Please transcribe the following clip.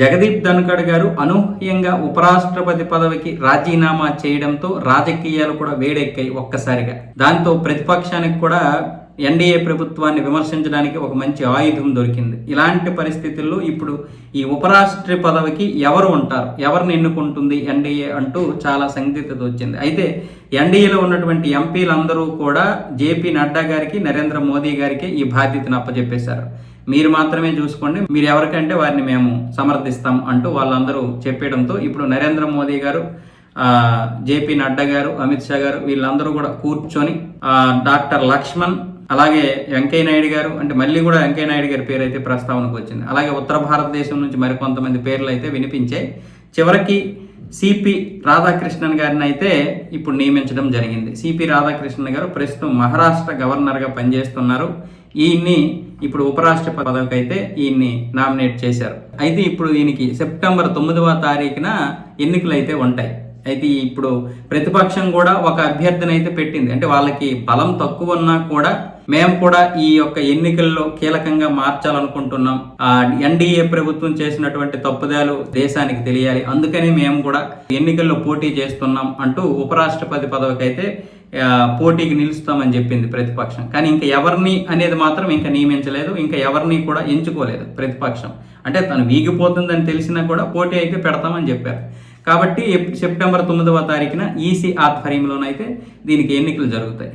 జగదీప్ ధన్కడ్ గారు అనూహ్యంగా ఉపరాష్ట్రపతి పదవికి రాజీనామా చేయడంతో రాజకీయాలు కూడా వేడెక్కాయి ఒక్కసారిగా. దాంతో ప్రతిపక్షానికి కూడా ఎన్డీఏ ప్రభుత్వాన్ని విమర్శించడానికి ఒక మంచి ఆయుధం దొరికింది. ఇలాంటి పరిస్థితుల్లో ఇప్పుడు ఈ ఉపరాష్ట్ర పదవికి ఎవరు ఉంటారు? ఎవరిని ఎన్నుకుంటుంది ఎన్డీఏ అంటూ చాలా సందిగ్ధత వచ్చింది. అయితే ఎన్డీఏలో ఉన్నటువంటి ఎంపీలందరూ కూడా జేపీ నడ్డా గారికి నరేంద్ర మోదీ గారికి ఈ బాధ్యతను అప్పజెప్పేశారు. మీరు మాత్రమే చూసుకోండి. మీరు ఎవరికంటే వారిని మేము సమర్థిస్తాం అంటూ వాళ్ళందరూ చెప్పడంతో ఇప్పుడు నరేంద్ర మోదీ గారు జేపీ నడ్డా గారు అమిత్ షా గారు వీళ్ళందరూ కూడా కూర్చొని డాక్టర్ లక్ష్మణ్ అలాగే వెంకయ్య నాయుడు గారు అంటే మళ్ళీ కూడా వెంకయ్య నాయుడు గారి పేరు అయితే ప్రస్తావనకు వచ్చింది. అలాగే ఉత్తర భారతదేశం నుంచి మరికొంతమంది పేర్లు అయితే వినిపించాయి. చివరికి సిపి రాధాకృష్ణన్ గారిని అయితే ఇప్పుడు నియమించడం జరిగింది. సిపి రాధాకృష్ణన్ గారు ప్రస్తుతం మహారాష్ట్ర గవర్నర్గా పనిచేస్తున్నారు. ఈయన్ని ఇప్పుడు ఉపరాష్ట్రపతి పదవికి అయితే ఈయన్ని నామినేట్ చేశారు. అయితే ఇప్పుడు దీనికి సెప్టెంబర్ తొమ్మిదవ తారీఖున ఎన్నికలు అయితే ఉంటాయి. అయితే ఇప్పుడు ప్రతిపక్షం కూడా ఒక అభ్యర్థిని అయితే పెట్టింది. అంటే వాళ్ళకి బలం తక్కువ ఉన్నా కూడా మేము కూడా ఈ యొక్క ఎన్నికల్లో కీలకంగా మార్చాలనుకుంటున్నాం. ఆ ఎన్డీఏ ప్రభుత్వం చేసినటువంటి తప్పుదాలు దేశానికి తెలియాలి. అందుకని మేము కూడా ఎన్నికల్లో పోటీ చేస్తున్నాం అంటూ ఉపరాష్ట్రపతి పదవికి అయితే పోటీకి నిలుస్తామని చెప్పింది ప్రతిపక్షం. కానీ ఇంకా ఎవరిని అనేది మాత్రం ఇంకా నియమించలేదు ఇంకా ఎవరిని కూడా ఎంచుకోలేదు ప్రతిపక్షం. అంటే తను వీగిపోతుందని తెలిసినా కూడా పోటీ అయితే పెడతామని చెప్పారు. కాబట్టి సెప్టెంబర్ తొమ్మిదవ తారీఖున ఈసీ ఆధ్వర్యంలోనైతే దీనికి ఎన్నికలు జరుగుతాయి.